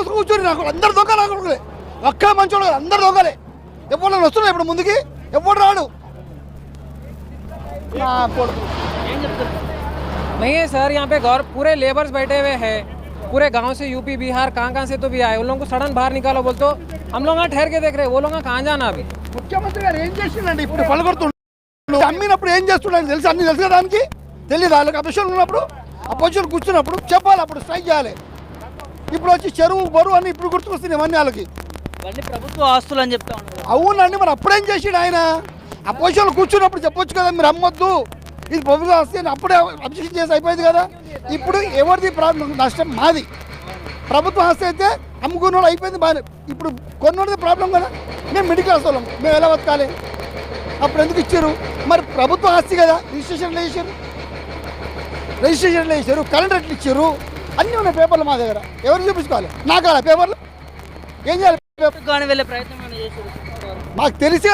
మూసుకు కూర్చొని నాకు అందరు దొంగ నాకు ఒక్క మంచోడు కాదు, అందరు దొంగలే ఎప్పుడు వస్తున్నాయి ఇప్పుడు ముందుకి ఎప్పుడు రాడు నా కొడుకు ఏం చెప్తారు नहीं है सर यहाँ पे गौर पूरे लेबर्स बैठे हुए हैं पूरे गांव से यूपी बिहार कहाँ कहाँ से तो भी आए उन लोगों को सडन बाहर निकालो बोल तो हम लोग यहाँ ठहर के देख रहे हैं वो लोग यहाँ कहाँ जाना अभी ముఖ్యమంత్రి గారు ఏం చేసిండండి ఇప్పుడు పలకొడుతుండు అమ్మినప్పుడు ఏం చేస్తున్నాడు తెలుసు అన్ని తెలుసు కదా దానికి తెలియదు వాళ్ళకి అపోజిషన్ ఉన్నప్పుడు అపోజిషన్ కూర్చున్నప్పుడు చెప్పాలి అప్పుడు స్ట్రైక్ చేయాలి ఇప్పుడు వచ్చి చెరువు బరువు అని ఇప్పుడు గుర్తుకొస్తున్నాయి ఇవన్నీ వాళ్ళకి. ఇవన్నీ ప్రభుత్వ ఆస్తులు అని చెప్తా ఉన్నారు. అవునండి మరి అప్పుడేం చేసిండు ఆయన? అపోజిషన్ కూర్చున్నప్పుడు చెప్పొచ్చు కదా మీరు అమ్మొద్దు ఇది ప్రభుత్వం వస్తే అని అప్పుడే అబ్జెక్షన్ చేసి అయిపోయింది కదా. ఇప్పుడు ఎవరిది ప్రాబ్లం నష్టం? మాది. ప్రభుత్వం ఆస్తి అయితే అమ్ముకున్నోడు అయిపోయింది బాగా ఇప్పుడు కొన్నోడిది ప్రాబ్లం కదా. మేము మిడిల్ క్లాస్ వాళ్ళం. మేము ఎలా బతకాలి? అప్పుడు ఎందుకు ఇచ్చారు? మరి ప్రభుత్వ ఆస్తి కదా. రిజిస్ట్రేషన్లు వేసారు రిజిస్ట్రేషన్లు వేసారు కరెంట్ రేట్లు ఇచ్చారు? అన్నీ ఉన్నాయి పేపర్లు మా దగ్గర. ఎవరు చూపించుకోవాలి? నాకు అలా పేపర్లు? ఏం చేయాలి? వెళ్ళే ప్రయత్నం మాకు తెలిసి